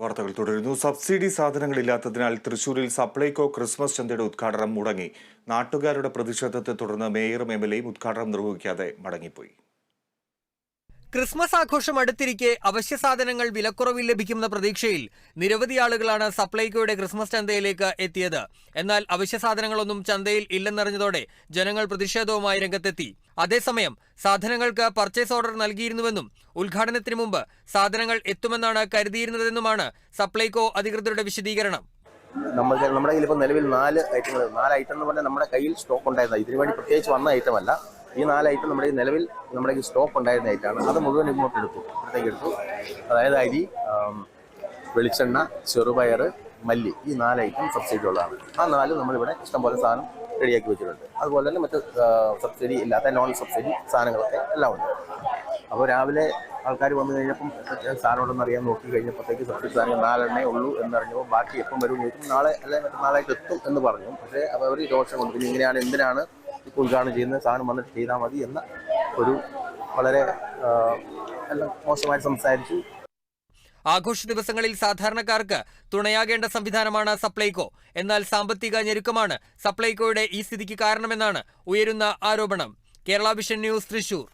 വാർത്തകൾ തുടരുന്നു. സബ്സിഡി സാധനങ്ങളില്ലാത്തതിനാൽ തൃശൂരിൽ സപ്ലൈകോ ക്രിസ്മസ് ചന്തയുടെ ഉദ്ഘാടനം മുടങ്ങി. നാട്ടുകാരുടെ പ്രതിഷേധത്തെ തുടർന്ന് മേയറും എം എൽ എയും ഉദ്ഘാടനം നിർവഹിക്കാതെ മടങ്ങിപ്പോയി. ക്രിസ്മസ് ആഘോഷം അടുത്തിരിക്കെ അവശ്യ സാധനങ്ങൾ വിലക്കുറവിൽ ലഭിക്കുമെന്ന പ്രതീക്ഷയിൽ നിരവധി ആളുകളാണ് സപ്ലൈകോയുടെ ക്രിസ്മസ് ചന്തയിലേക്ക് എത്തിയത്. എന്നാൽ അവശ്യ സാധനങ്ങളൊന്നും ചന്തയിൽ ഇല്ലെന്നറിഞ്ഞതോടെ ജനങ്ങൾ പ്രതിഷേധവുമായി രംഗത്തെത്തി. അതേസമയം സാധനങ്ങൾക്ക് പർച്ചേസ് ഓർഡർ നൽകിയിരുന്നുവെന്നും ഉദ്ഘാടനത്തിന് മുമ്പ് സാധനങ്ങൾ എത്തുമെന്നാണ് കരുതിയിരുന്നതെന്നുമാണ് സപ്ലൈകോ അധികൃതരുടെ വിശദീകരണം. നമ്മൾ നമ്മുടെ കയ്യിൽ ഇപ്പോൾ നിലവിൽ നാല് ഐറ്റങ്ങൾ നാല് ഐറ്റം എന്ന് പറഞ്ഞാൽ നമ്മുടെ കയ്യിൽ സ്റ്റോക്ക് ഉണ്ടായിരുന്നത്. ഇതിനു വേണ്ടി പ്രത്യേകിച്ച് വന്ന ഐറ്റം അല്ല. ഈ നാല് ഐറ്റം നമ്മുടെ നിലവിൽ നമ്മുടെ സ്റ്റോക്ക് ഉണ്ടായിരുന്ന ഐറ്റമാണ് അത് മുഴുവൻ ഇങ്ങോട്ട് എടുത്തു. ഇവിടത്തേക്ക് എടുത്തു. അതായത് അരി വെളിച്ചെണ്ണ ചെറുപയർ മല്ലി ഈ നാല് ഐറ്റം സബ്സിഡി ഉള്ളതാണ്. ആ നാല് നമ്മളിവിടെ ഇഷ്ടംപോലെ സാധനം റെഡിയാക്കി വെച്ചിട്ടുണ്ട്. അതുപോലെ തന്നെ മറ്റ് സബ്സിഡി ഇല്ലാത്ത നോൺ സബ്സിഡി സാധനങ്ങളൊക്കെ എല്ലാം ഉണ്ട്. അപ്പോൾ രാവിലെ ആൾക്കാർ വന്നു കഴിഞ്ഞപ്പം സാധനം ഉണ്ടെന്ന് അറിയാൻ നോക്കി കഴിഞ്ഞപ്പോഴത്തേക്ക് സബ്സിഡി സാധനം നാലെണ്ണേ ഉള്ളൂ എന്നറിഞ്ഞപ്പോൾ ബാക്കി എപ്പം വരും ചോദിക്കും നാളെ അല്ലെങ്കിൽ മറ്റന്നാളായിട്ട് എത്തും എന്ന് പറഞ്ഞു. പക്ഷേ അവർ രോഷം കൊണ്ട് പിന്നെ ഇങ്ങനെയാണ് എന്തിനാണ് ഉദ്ഘാടനം ചെയ്യുന്നത് സാധനം വന്നിട്ട് ചെയ്താൽ മതി എന്ന ഒരു വളരെ മോശമായി സംസാരിച്ചു. ആഘോഷ ദിവസങ്ങളിൽ സാധാരണക്കാർക്ക് തുണയാകേണ്ട സംവിധാനമാണ് സപ്ലൈകോ. എന്നാൽ സാമ്പത്തിക ഞെരുക്കമാണ് സപ്ലൈകോയുടെ ഈ സ്ഥിതിക്ക് കാരണമെന്നാണ് ഉയരുന്ന ആരോപണം. Kerala vision news Thrissur.